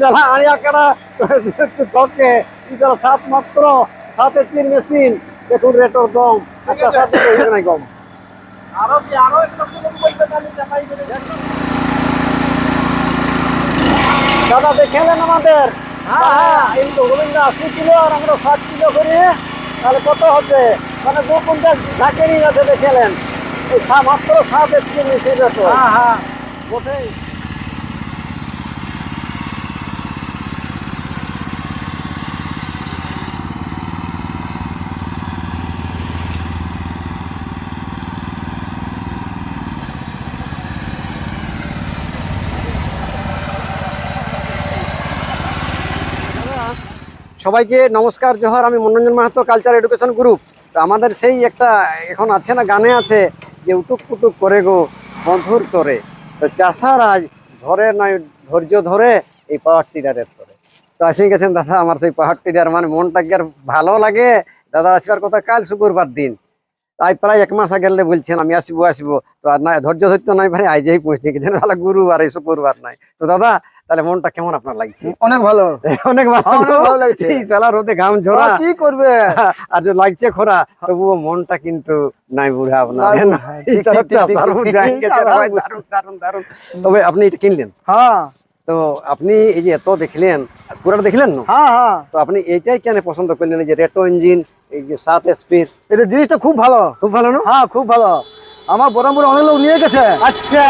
যারা আড়িয়া কাটা ধকে যারা সাত মাত্র সাত তিন মেশিন দেখুন রেটর কম একটা নাই কম আরও কি আরও একটা দাদা দেখেলেন আমাদের। হ্যাঁ এই তো গোবিন্দ আশি কিলো আর আমরা ষাট কিলো করি তাহলে কত হচ্ছে মানে দু কুইন্টাল ঝাঁকেরই আছে দেখেলেন এই মাত্র সাত একটি মেশিন রেটর হ্যাঁ হ্যাঁ বটেই। সবাইকে নমস্কার, জোহর। আমি Manoranjan Mahato culture education group তো আমাদের সেই একটা, এখন আছে না, গানে আছে, যে উটুক পুটুক করে গো বন্ধুর তরে। তো চাষার আজ ধরে নয়, ধৈর্য ধরে এই পাওয়ার টিডারের তরে। তো আসে গেছেন দাদা, আমার সেই পাহাড় টিডার মানে মনটা কি আর ভালো লাগে। দাদা আসবার কথা কাল শুক্রবার দিন। তাই প্রায় এক মাস আগে বলছেন, আমি আসব আসব। তো আর না ধৈর্য ধৈর্য নাই, ভাই, আজই পৌঁছে গেছেন ভালো গুরুবার, এই শুক্রবার নাই। তো দাদা তাহলে মনটা কেমন আপনার লাগছে? অনেক ভালো। অনেক ভালো। লাগছে। শালা রোদে ঘাম ঝরা। কি করবে? আর যে লাগছে খরা। তবুও মনটা কিন্তু নাই বুড়া আপনার। দারুণ। তবে আপনি এটা কিনলেন? হ্যাঁ। তো আপনি এই যে এত দেখলেন পুরোটা দেখলেন না? হ্যাঁ হ্যাঁ। তো আপনি এইটাই কেন পছন্দ করলেন? এই যে রেটো ইঞ্জিন এই যে সাত এসপির এটা জিনিসটা খুব ভালো। খুব ভালো না? হ্যাঁ খুব ভালো। আমার বরাবর অনেক লোক নিয়ে গেছে। আচ্ছা।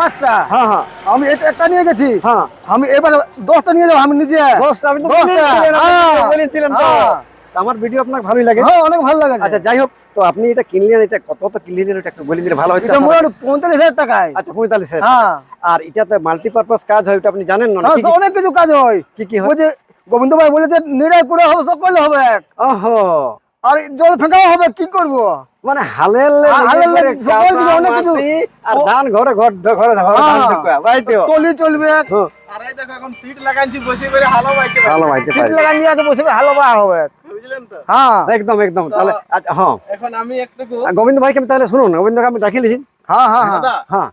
পাঁচটা। হ্যাঁ হ্যাঁ। আমি এটা একটা নিয়ে গেছি। হ্যাঁ। আমি এবার দশটা নিয়ে যাব আমি নিজে। দশটা, হ্যাঁ, বলেছিলেন তো। হ্যাঁ। আমার ভিডিও আপনার ভালোই লাগে। হ্যাঁ অনেক ভালো লাগে। আচ্ছা যাই হোক তো আপনি এটা কিনলেন এটা কত কিনলেন এটা একটু বলে দিলে ভালো হচ্ছে। পঁয়তাল্লিশ হাজার টাকায়। আচ্ছা পঁয়তাল্লিশ হ্যাঁ। আর এটাতে মাল্টিপারপাস কাজ হয় ওটা আপনি জানেন না অনেক কিছু কাজ হয়। কি কি ওই হয় যে গোবিন্দ ভাই বলেছে নিরাই করে হবে সকলে হবে ওহো। আর জল ফেঁকাও হবে কি করব? মানে হালেলে হ্যাঁ, হালেলে সকল কিছু, অনেক কিছু। আর ধান ঘরে ঘর ঘরে ঘরে ধান হ্যাঁ। চলবে। হ্যাঁ, দেখো এখন সিট লাগাইছি বসে করে হালো বাইতে ভালো ভাইতে সিট পারি লাগাই বসে হালো বা হবে। হ্যাঁ। একদম একদম। তাহলে আচ্ছা, হ্যাঁ। এখন আমি একটুকু গোবিন্দ ভাইকে আমি তাহলে শুনুন গোবিন্দকে আমি ডাকি লিছি হ্যাঁ হ্যাঁ হ্যাঁ হ্যাঁ।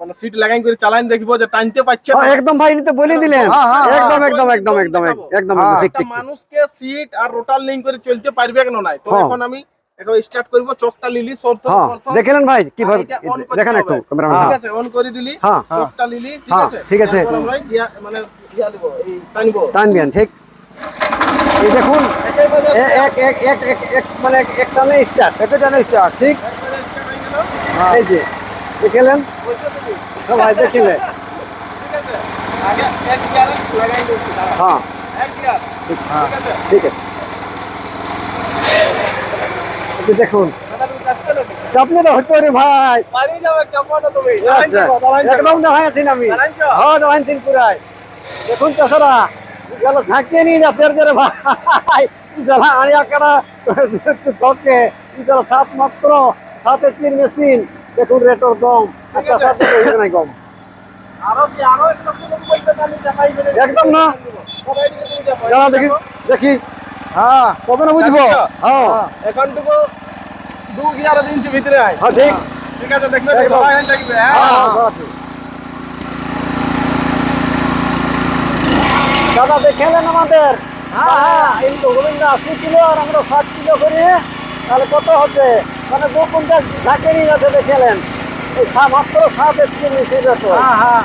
মানে সিট লাগাই করে চালাইন দেখব যে টানতে পারছে ও, একদম ভাই ইনি তো বলে দিলেন। হ্যাঁ, হ্যাঁ, একদম। একদম একদম একদম একদম। ঠিক ঠিক। মানুষকে সিট আর রোটার লিঙ্ক করে চলতে পারবে কেন নাই? তো। এখন আমি এখন স্টার্ট করব চোখটা লিলি সরতে হ্যাঁ দেখলেন ভাই কীভাবে আর এটা on করতে দেখেন একটু হবে। ক্যামেরাম্যান ঠিক হ্যাঁ। আছে অন করে দিলি হ্যাঁ। চোখটা লিলি ঠিক হ্যাঁ, আছে? ঠিক আছে। তারপর আমরা গিয়া- মানে ইয়া দিব এই টানিব। টানবেন ঠিক। এই দেখুন একেবারে এ- এক এক এক এক এক মানে এক- এক টানে স্টার্ট এটা জানে স্টার্ট ঠিক? একবারে start হয়ে গেল। এই যে দেখলেন বসে তুমি, সবাই দেখিলে ঠিক আছে। আগে এক গিয়ারে লাগাই দিচ্ছি দাঁড়া। হ্যাঁ। এক গিয়ার ঠিক। ঠিক আছে। ঠিক আছে। এই যে দেখুন। তো রে ভাই। আচ্ছা একদম আমি? হ্যাঁ পুরাই। দেখুন চাষারা গেল করে ভাই। যারা আড়িয়া কাটা ধকে যারা সাত মাত্র সাত মেশিন দেখুন রেটর কম নাই কম একদম না। দেখি দেখি। হ্যাঁ কবে না বুঝব তো? হ্যাঁ। দু গিয়ার দিনছি ভিতরে। আয় হ্যাঁ ঠিক ঠিক আছে দেখবে একদম। সবাই এখানে দেখবে হ্যাঁ? হ্যাঁ, হ্যাঁ। দাদা দেখেলেন আমাদের। হ্যাঁ এই তো গোবিন্দ আশি কিলো আর আমরা ষাট কিলো করি। তাহলে কত হচ্ছে মানে দু কুইন্টাল ঝাঁকেরই আছে দেখেলেন এই মাত্র সাত একটি যেত হ্যাঁ হ্যাঁ।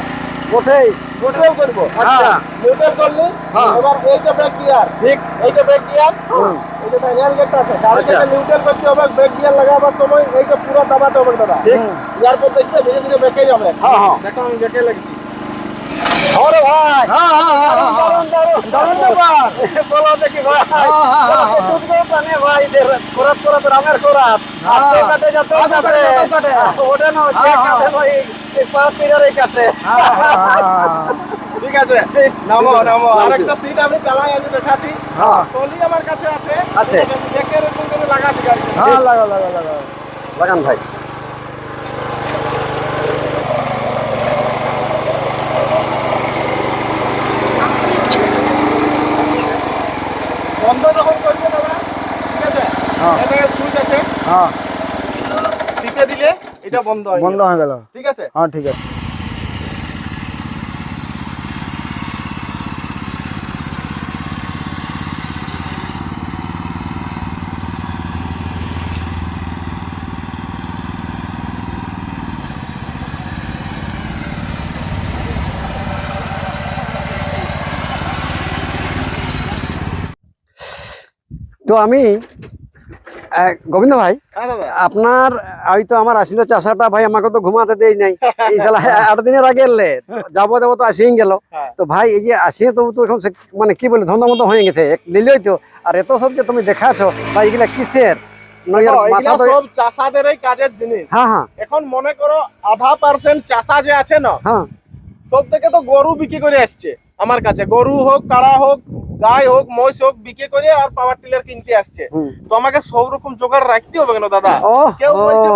মোটেই মোটর করব। আচ্ছা। মোটর করলি হ্যাঁ। এবার এইটা ব্রেক গিয়ার ঠিক। এইটা ব্রেক গিয়ার হুম। এইটা রিয়াল গেটটা আছে গাড়ি আচ্ছা। নিউট্রাল করতে হবে ব্রেক গিয়ার লাগাবার সময় এইটা পুরো দাবাতে হবে দাদা। ঠিক। ইয়ার পর দেখবে ধীরে ধীরে ব্রেকে যাবে। হ্যাঁ, হ্যাঁ। দেখো আমি ব্রেকে লাগছি। ওরে ভাই। হ্যাঁ হ্যাঁ দারুণ, দারুণ, দারুণ ব্যাপার। বলো দেখি ভাই। দুধ ভাই যে করাত করাত রামের করাত আস্তে কাটে যাতেও কাটে কাটে, যাতেও কাটে। ওটা না যে কাটে ভাই এই পা পিরারে কাটে। ঠিক আছে। নামো নামো। আরেকটা সিট আমি চালাই দেখাচ্ছি। হ্যাঁ টলি আমার কাছে আছে। আছে। ঠিক আমি করে লাগাচ্ছি গাড়িতে হ্যাঁ লাগা লাগা লাগা লাগান ভাই। হ্যাঁ। হ্যাঁ। বন্ধ হয়ে গেল। ঠিক আছে? হ্যাঁ ঠিক আছে। তো আমি গোবিন্দ ভাই হ্যাঁ আপনার হয়তো আমার আসিল চাষাটা ভাই আমাকে তো ঘুমাতে দেই নাই। এই সালা আট দিনের আগে এলে যাব যাব তো আসিয়ে গেল। হ্যাঁ। তো ভাই এই যে আসিয়ে তো তো এখন মানে কি বলে ধন্দা মতো হয়ে গেছে। নিলেই তো। আর এত সব যে তুমি দেখাছো ভাই এগুলা কিসের? চাষাদের কাজের জিনিস। হ্যাঁ হ্যাঁ। এখন মনে করো আধা পার্সেন্ট চাষা যে আছে না হ্যাঁ। সব থেকে তো গরু বিক্রি করে আসছে আমার কাছে। গরু হোক কাড়া হোক গাই হোক মহিষ হোক বিক্রি করে আর পাওয়ার টিলার কিনতে আসছে। তো আমাকে সব রকম জোগাড় রাখতে হবে কেন দাদা? কেউ বলছে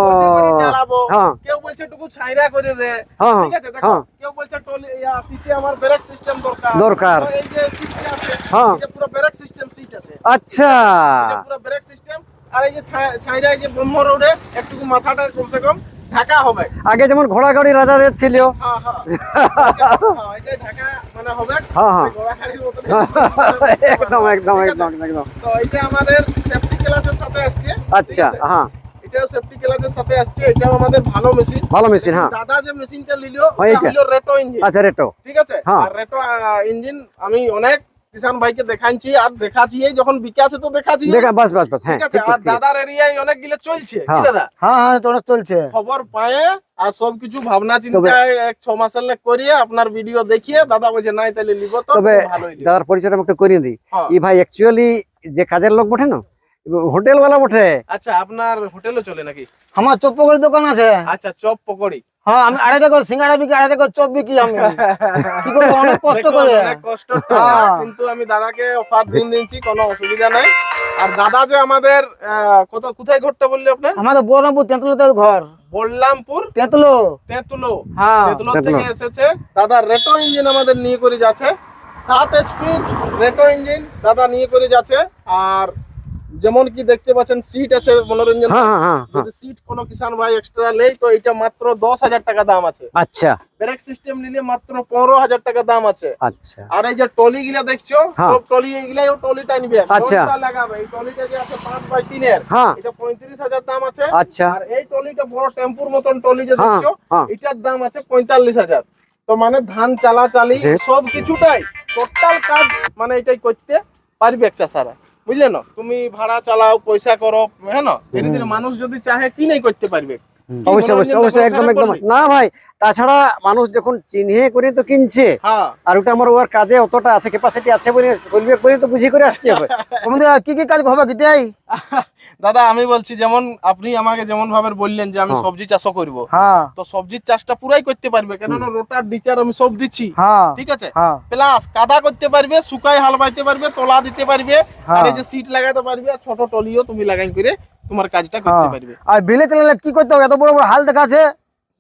চালাবো হ্যাঁ। কেউ বলছে টুকু ছাইরা করে দে। হ্যাঁ ঠিক আছে দেখো হ্যাঁ। কেউ বলছে টলি পিছে আমার ব্রেক সিস্টেম দরকার। দরকার। এই যে সিটটা আছে হ্যাঁ। যে পুরো ব্রেক সিস্টেম সিট আছে। আচ্ছা। এটা পুরো ব্রেক সিস্টেম আর এই যে ছাই- ছাইরা এই যে ব্রহ্ম রোডে একটু মাথাটা কমসে কম আগে যেমন ঘোড়া গাড়ি রাজাদের ছিল। হ্যাঁ হ্যাঁ। হ্যাঁ, মানে হ্যাঁ, একদম একদম একদম একদম। এটা আমাদের সেফটি ক্লাসের সাথে আসছে। আচ্ছা হ্যাঁ। এটাও সেফটি ক্লাসের সাথে আসছে। এটাও আমাদের ভালো মেশিন ভালো মেশিন হ্যাঁ। দাদা যে মেশিনটা নিল। রেটো ইঞ্জিন আচ্ছা রেটো ঠিক আছে? হ্যাঁ। আর রেটো ইঞ্জিন আমি অনেক কিষান ভাইকে দেখাচ্ছি আর দেখাচ্ছি এই যখন বিকে আছে তো দেখাচ্ছি দেখা বাস বাস বাস হ্যাঁ আর। দাদার এরিয়ায় অনেক গিলে চলছে কি হ্যাঁ। দাদা? হ্যাঁ হ্যাঁ তোরা চলছে। খবর পায়ে আর সবকিছু ভাবনা চিন্তায় এক ছ মাসের লেখ করিয়ে আপনার ভিডিও দেখিয়ে দাদা বলছে নাই তাহলে লিব তো তবে দাদার পরিচয়টা আমাকে করিয়ে দিই। হ্যাঁ। ই ভাই অ্যাকচুয়ালি যে কাজের লোক বটে না হোটেল ওয়ালা বটে আচ্ছা আপনার হোটেলও চলে নাকি? আমার চপ্পকের দোকান আছে। আচ্ছা চপ পকোড়ি। হ্যাঁ আমি আড়াই টাকা সিঙ্গাড়া বিকি আড়াই টাকা চপ বিকি আমি। কি করব অনেক কষ্ট করে। অনেক কষ্ট হ্যাঁ। কিন্তু আমি দাদাকে অফার দিন দিচ্ছি কোনো অসুবিধা নাই। আর দাদা যে আমাদের আহ, কত কোথায় ঘরটা বললি আপনার? আমাদের বহরমপুর তেঁতুলোতে ঘর। বললামপুর? তেঁতুলো। তেঁতুলো। হ্যাঁ। তেঁতুলো। থেকে এসেছে। দাদা রেটো ইঞ্জিন আমাদের নিয়ে করে যাচ্ছে। সাত এইচপি রেটো ইঞ্জিন দাদা নিয়ে করে যাচ্ছে। আর যেমন কি দেখতে পাচ্ছেন সিট আছে মনোরঞ্জন হ্যাঁ হ্যাঁ হ্যাঁ হ্যাঁ। যদি সিট কোনো কিষান ভাই এক্সট্রা নেই তো এটা মাত্র দশ হাজার টাকা দাম আছে। আচ্ছা। ব্রেক সিস্টেম নিলে মাত্র পনেরো হাজার টাকা দাম আছে। আচ্ছা। আর এই যে টলি গুলা দেখছ। সব টলি এগুলাই টলিটা নিবে আচ্ছা। লাগাবে? এই টলিটা যে আছে পাঁচ বাই তিনের হ্যাঁ। এটা পঁয়ত্রিশ হাজার দাম আছে। আচ্ছা। আর এই টলিটা বড় টেম্পুর মতন টলি যে দেখছ এটার দাম আছে পঁয়তাল্লিশ হাজার। তো মানে ধান চালা চালি সব কিছুটাই টোটাল কাজ মানে এটাই করতে পারবে চাষারা বুঝলে না? তুমি ভাড়া চালাও পয়সা করো হ্যাঁ না? ধীরে ধীরে মানুষ যদি চাহে কি নাই করতে পারবে? অবশ্যই অবশ্যই অবশ্যই একদম একদম। না ভাই তাছাড়া মানুষ যখন চিহ্নে করে তো কিনছে। আর ওটা আমার ওর কাজে অতটা আছে ক্যাপাসিটি আছে বলে করবে করে তো বুঝি করে আসছে। হবে তোমাদের কি কি কাজ হবে কিটাই দাদা আমি বলছি যেমন আপনি আমাকে যেমন ভাবে বললেন যে আমি হ্যাঁ। সবজি চাষও করব। হ্যাঁ। তো সবজির চাষটা পুরাই করতে পারবে কেননা রোটার ডিচার আমি সব দিচ্ছি। হ্যাঁ। ঠিক আছে? হ্যাঁ। প্লাস কাদা করতে পারবে শুকাই হাল বাইতে পারবে তোলা দিতে পারবে আর। এই যে সিট লাগাতে পারবে আর ছোট টলিও তুমি লাগাই করে তোমার কাজটা করতে হ্যাঁ। পারবে। আর বিলে চালালে কি করতে হবে? এত বড় বড় হাল দেখা আছে?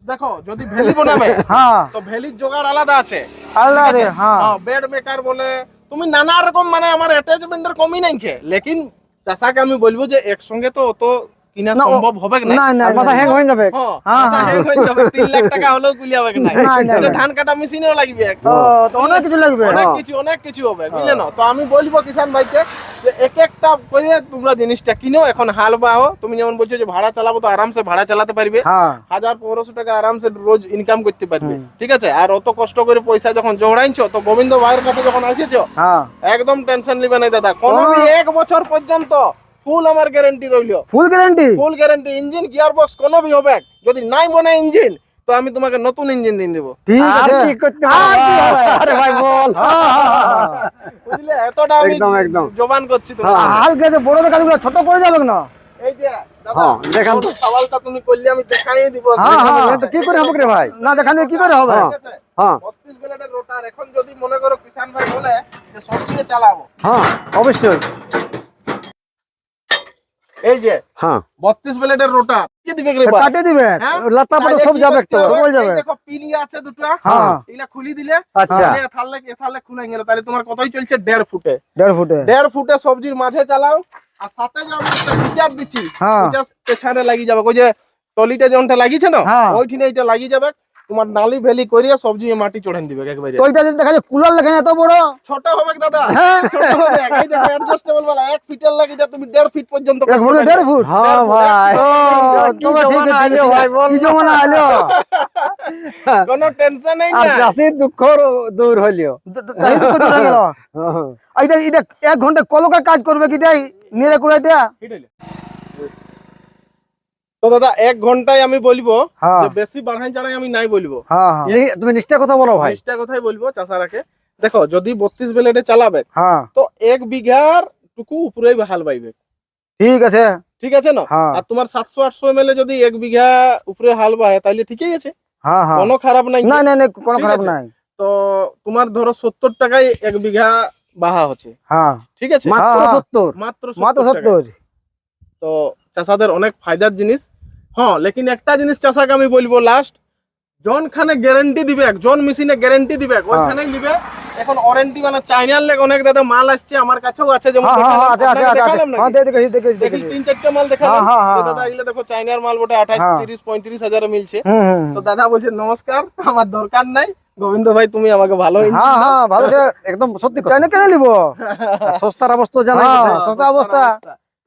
দেখো যদি ভ্যালি বানাবে হ্যাঁ। তো ভ্যালির জোগাড় আলাদা আছে। আলাদা আছে হ্যাঁ। বেড মেকার বলে তুমি নানা রকম মানে আমার অ্যাটাচমেন্টের কমই নাই খে লেকিন চাষাকে আমি বলব যে একসঙ্গে তো অত কিনা সম্ভব হবে না না মাথা হ্যাং হয়ে যাবে। হ্যাঁ, হ্যাঁ, হ্যাঁ। হয়ে যাবে, লাখ টাকা না। এটা ধান কাটা মেশিনেও লাগবে তো অনেক কিছু লাগবে। অনেক হ্যাঁ। কিছু অনেক কিছু হবে বুঝলে না? তো আমি বলব কিষান ভাইকে এক একটা করে তোমরা জিনিসটা কিনো এখন হাল বাহো। তুমি যেমন বলছো যে ভাড়া চালাবো তো আরামসে ভাড়া চালাতে পারবে। হ্যাঁ। হাজার পনেরোশো টাকা আরামসে রোজ ইনকাম করতে পারবে। ঠিক আছে? আর অত কষ্ট করে পয়সা যখন জোড়াইছো তো গোবিন্দ ভাইয়ের কাছে যখন আসেছো হ্যাঁ। একদম টেনশন নিবে না দাদা। কোনো এক বছর পর্যন্ত ফুল আমার গ্যারান্টি রইল। Full guarantee full guarantee engine gear box কোনো বি হবে যদি নাই বনে ইঞ্জিন তো আমি তোমাকে নতুন ইঞ্জিন দিন দেবো। ঠিক আর আছে। আর কি? আরে ভাই বল। বুঝলে? এতটা আমি একদম, একদম। জবান করছি তোমাকে হ্যাঁ, যে গেছে বড় কাজগুলো ছোট করে যাবে না? এই যে দাদা হ্যাঁ, দেখান। তো। সওয়ালটা তুমি করলে আমি দেখাই দিব। হ্যাঁ, তো কি করে হবে রে ভাই? না দেখালে কি করে হবে। হ্যাঁ। ঠিক আছে? 32 ব্লেডের রোটার। এখন যদি মনে করো কিষান ভাই বলে যে সবজি চালাবো। হ্যাঁ অবশ্যই। এই যে হ্যাঁ। 32 ব্লেডের রোটার কি দিবে রে ভাই। কাটে দিবেন হ্যাঁ? লাতা সব যাবে তো হবে? যাবে। দেখো পিলি আছে দুটো। হ্যাঁ। এগুলা খুলি দিলে। আচ্ছা। খুলে গেল। তাহলে তোমার কতই চলছে দেড় ফুটে। দেড় ফুটে। দেড় ফুটে সবজির মাঝে চালাও। আর সাথে যে আমি একটা দিচ্ছি হ্যাঁ। লাগিয়ে যাবে। ওই যে টলিটা যেমনটা লাগিয়েছে না হ্যাঁ। ওইখানে এটা লাগিয়ে যাবে। তোমার নালি ভেলি করিয়া সবজি মাটি চড়েন দিবে একবারে তো যদি দেখা যায় কুলার লেখেন এত বড়। ছোট হবে দাদা? হ্যাঁ। ছোট হবে। এই দেখো অ্যাডজাস্টেবল वाला 1 ফিটের লাগি যা তুমি 1.5 ফিট পর্যন্ত এক ফুট দেড় ফুট। হ্যাঁ ভাই। ঠিক আছে, ভাই, বল কি জমানা আইলো? কোনো টেনশন নেই আর না দুঃখ দূর হইল। তো- তো- তাই তো কথা গেল। আর এটা এটা এক ঘণ্টা কলকার কাজ করবে কি তাই? নিরে কুড়াইটা। তো দাদা এক ঘন্টায় আমি বলব হ্যাঁ। বেশি বাড়াই চাড়াই আমি নাই বলব। হ্যাঁ হ্যাঁ। তুমি নিষ্ঠা কথা বলো ভাই। কথাই বলব চাষারাকে দেখো যদি বত্রিশ চালাবে তো এক বিঘার টুকু হাল বাইবে। ঠিক আছে। ঠিক আছে না? আর তোমার সাতশো আটশো এম যদি এক বিঘা উপরে হাল বায় তাহলে ঠিকই আছে। কোনো খারাপ নাই। না না না কোনো খারাপ নাই। তো তোমার ধরো সত্তর টাকায় এক বিঘা বাহা হচ্ছে। ঠিক আছে? মাত্র। সত্তর। মাত্র মাত্র সত্তর তো চাষাদের অনেক ফায়দার জিনিস। হ্যাঁ লেকিন একটা জিনিস চাষাকে আমি বলব লাস্ট জন খানে গ্যারান্টি দিবে জন মেশিনে গ্যারেন্টি দিবে হ্যাঁ। ওইখানেই দিবে এখন ওয়ারেন্টি মানে চাইনার লেগে অনেক দাদা মাল আসছে আমার কাছেও আছে যেমন হ্যাঁ হ্যাঁ আছে দেখালাম, দেখি তিন চারটে মাল দেখালাম। দাদা এগুলো দেখো চাইনার মাল বটে আঠাশ। তিরিশ পঁয়ত্রিশ হাজারে মিলছে। তো দাদা বলছে নমস্কার আমার দরকার নাই। গোবিন্দ ভাই তুমি আমাকে ভালো হ্যাঁ হ্যাঁ ভালো একদম সত্যি চাইনা কেন নিব? সস্তার অবস্থা। সস্তা সস্তা অবস্থা।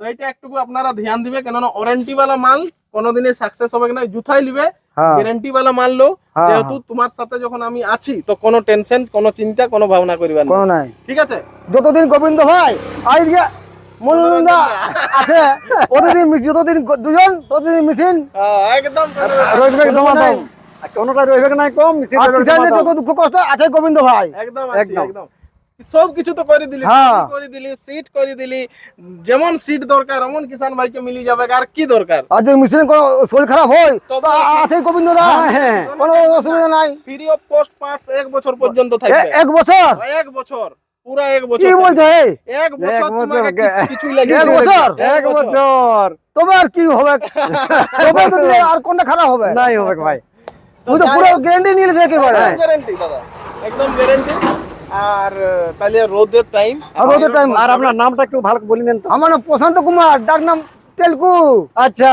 তো এটা একটু আপনারা ধ্যান দিবে কেননা ওয়ারেন্টি বালা মাল কোনোদিনে সাকসেস হবে কিনা জুথাই লিবে গ্যারান্টি বালা মাল লো হ্যাঁ, যেহেতু হ্যাঁ। তোমার সাথে যখন আমি আছি তো কোনো টেনশন কোনো চিন্তা কোনো ভাবনা করিবা না। নাই। ঠিক আছে? যতদিন গোবিন্দ ভাই আজকে মনোরঞ্জন আছে অতদিন যতদিন দুজন ততদিন মিশিন। হ্যাঁ, একদম রোজবেগ দমা দম কোনোটা রইবে না কম যত দুঃখ কষ্ট আছে গোবিন্দ ভাই। একদম একদম। একদম সব কিছু তো করে দিলি হ্যাঁ। সিট করে দিলি সিট করে দিলি যেমন সিট দরকার এমন কিষান ভাইকে মিলি যাবে আর কি দরকার? আর যদি মেশিন কোনো শরীর খারাপ হয় তো তো আ- আছে গোবিন্দ দা হ্যাঁ, হ্যাঁ। কোনো অসুবিধা নাই। ফ্রি অফ কস্ট পার্টস এক বছর পর্যন্ত এ- থাকবে। এক বছর? এক বছর পুরা এক বছর কি থাকবে। বলছে এই? এক বছর বছর তোমাকে গে- কি- কিছুই লাগে এক বছর? এক বছর। তবে আর কি হবে? তবে তো দিলে আর কোনটা খারাপ হবে? নাই হবে ভাই। তুমি তো পুরো গ্যারান্টি নিয়েছে একেবারে। গ্যারান্টি দাদা। একদম গ্যারান্টি আর তাহলে রোদের টাইম আর রোদের টাইম আর আপনার নামটা একটু ভালো বলে আমার নাম প্রশান্ত কুমার ডাক নাম তেলকু। আচ্ছা।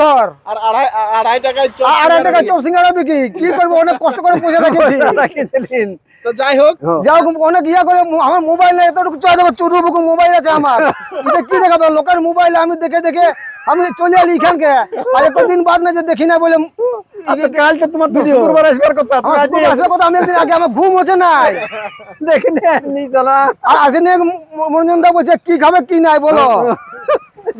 ঘর। আর আড়াই আড়াই টাকায় চপ আর আড়াই টাকা সিঙ্গারা চপ সিঙ্গারা বিক্রি কি করব? অনেক কষ্ট করে পয়সা রাখেছিলেন। তো যাই হোক যাও অনেক ইয়া করে মো- আমার মোবাইলে এতটুকু আছে আমার। কি দেখাবে? লোকের মোবাইলে আমি দেখে দেখে আমি চলে এলি এখানকে। আর একদিন বাদ না যে দেখি না বলে কাল তো তোমার শুক্রবার আসবার কথা আমি একদিন আগে আমার ঘুম হচ্ছে নাই। দেখলে নি চলা আর আসেনি মনোরঞ্জন দা বলছে কি খাবে কি নাই বলো।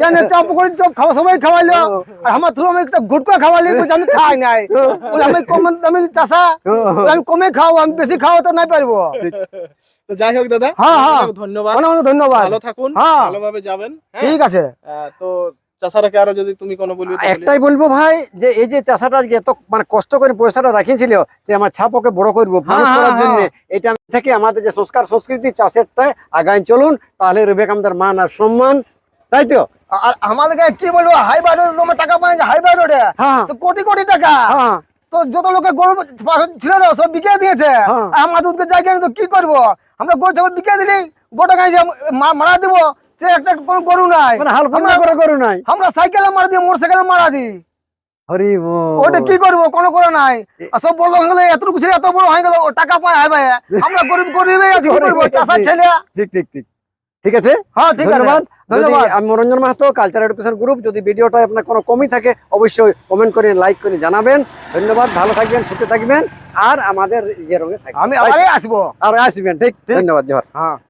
জানে চপ করে চপ খাওয়া সবাই খাওয়াইলো। আর আমার থ্রু আমি একটা গুটকা খাওয়াইলি বলছে আমি খাই নাই। আমি কম আমি চাষা আমি কমে খাও আমি বেশি তো নাই পারব। তো যাই হোক দাদা হ্যাঁ, হ্যাঁ। ধন্যবাদ। অনেক অনেক ধন্যবাদ। ভালো থাকুন হ্যাঁ। ভালোভাবে যাবেন হ্যাঁ? ঠিক আছে। তো চাষারাকে আরও যদি তুমি কোনো বলবে একটাই বলব ভাই যে এই যে চাষাটা এত মানে কষ্ট করে পয়সাটা রাখিয়েছিল যে আমার ছাপকে বড় করব মানুষ হ্যাঁ, করার জন্য এটা থেকে আমাদের যে সংস্কার সংস্কৃতি চাষেরটা আগায় চলুন। তাহলে রবে আমাদের মান আর সম্মান তাই তো? আর আমাদেরকে কি বলব? হাইবার তোমার টাকা পাই হাইবার রোডে কোটি কোটি টাকা। হ্যাঁ। তো যত লোকে গরু ছিল না সব বিকে দিয়েছে। হ্যাঁ। আমাদের তো কি করব? আমরা গরু ছাগল বিকে দিলি গোটা গাই মারা দিব সে একটা কোনো গরু নাই। মানে আমরা- করে করু নাই। আমরা সাইকেলে মারা দিই মোটর সাইকেলে মারা দিই। ওটা কি করব? কোনো করে নাই। সব বড় লোক হয়ে ছেলে এত বড় হয়ে গেল টাকা পায় হাই ভাই। আমরা গরিব গরিবই আছি চাষার ছেলে। ঠিক ঠিক ঠিক। ঠিক আছে? হ্যাঁ ঠিক আছে। ধন্যবাদ। যদি আমি Manoranjan Mahato culture education group যদি ভিডিওটা আপনার কোনো কমই থাকে অবশ্যই কমেন্ট করে লাইক করে জানাবেন। ধন্যবাদ ভালো থাকবেন সুস্থ থাকবেন আর আমাদের ইয়ে রঙে আমি আসব। আর আসবেন ঠিক। ধন্যবাদ জহর। হ্যাঁ।